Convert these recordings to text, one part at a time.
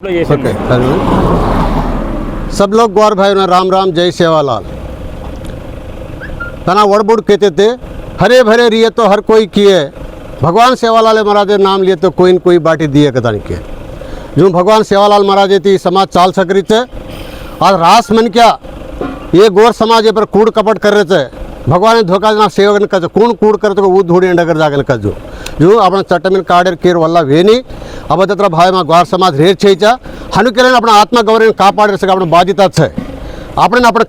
లో చేసింది. Okay hello सब लोग ग्वार भाई ना राम राम जय सेवालाल तना वड़बुड़ कहते थे हरे भरे रिए तो हर कोई किए भगवान सेवालाल महाराज नाम लिए तो कोई न कोई बाटी दिए कदान के जो भगवान सेवालाल महाराज थी समाज चाल सक रही थे आज रास मन क्या ये गोर समाज ये पर कूड़ कपट कर रहे थे भगवान ने धोखा देना सेवक कज कूण कूड़ कर तो वो धूड़ी अंडगर जागन कजु જો આપણા ચટ્ટમીન કાડેર કેર વલ્લા વેની અભદ્રતા ભાવમાં ગ્વાર સમાજ રેર છે હનુકેલાને આપણા આત્મગૌરવને કાપાડી આપણી બાધ્યતા છે આપણને આપણે అప్పుడు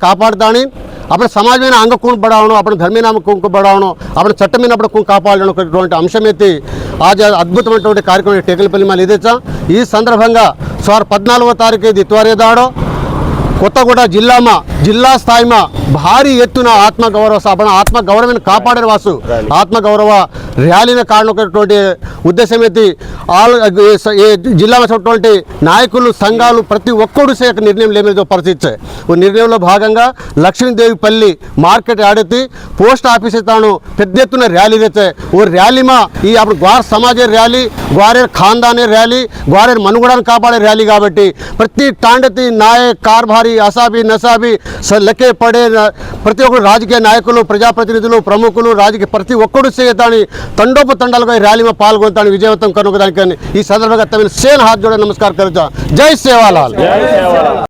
આપણે సమాజ మీద అంగకుండా పడవడం అప్పుడు ధర్మీన కుంకుపడవడం అప్పుడు చట్టమైన మీద అప్పుడు కాపాడడం అంశం ఎత్తి ఆజ అద్భుతమైనటువంటి కార్యక్రమం టేకలపల్లి మళ్ళీ ఈ సందర్భంగా సుమారు పద్నాలుగో తారీఖు ఇది త్వరదాడో కొత్తగూడ జిల్లామా జిల్లా స్థాయిమా భారీ ఎత్తున ఆత్మగౌరవ సభ ఆత్మగౌరవాన్ని కాపాడే వాసు. ఆత్మగౌరవ ర్యాలీని కారణటువంటి ఉద్దేశం ఎత్తి ఆల్ జిల్లాలో ఉన్నటువంటి నాయకులు సంఘాలు ప్రతి ఒక్కరు సే ఒక నిర్ణయం లేమిదో పరిస్థితి ఓ నిర్ణయంలో భాగంగా లక్ష్మీదేవి పల్లి మార్కెట్ ఆడెత్తి పోస్ట్ ఆఫీస్ తాను పెద్ద ఎత్తున ర్యాలీ తెచ్చే. ఓ ర్యాలీమా ఈ అప్పుడు గ్వార్ సమాజే ర్యాలీ గ్వారేర్ ఖాందానే ర్యాలీ గ్వారేర్ మనుగడను కాపాడే ర్యాలీ కాబట్టి ప్రతి తాండతి నాయక్ కార్భారి అసాబి నసాబి స- లెక్కే పడే ప్రతి ఒక్కరు రాజకీయ నాయకులు ప్రజాప్రతినిధులు ప్రముఖులు రాజకీయ ప్రతి ఒక్కరు చేయతాని తండోపు తండాలుగా ఈ ర్యాలీలో పాల్గొంటాను విజయవంతం కనుక ఈ సందర్భంగా తమిళ సేన్ హాత్ జోడే నమస్కారం కరుతా జై జై సేవాలాల్.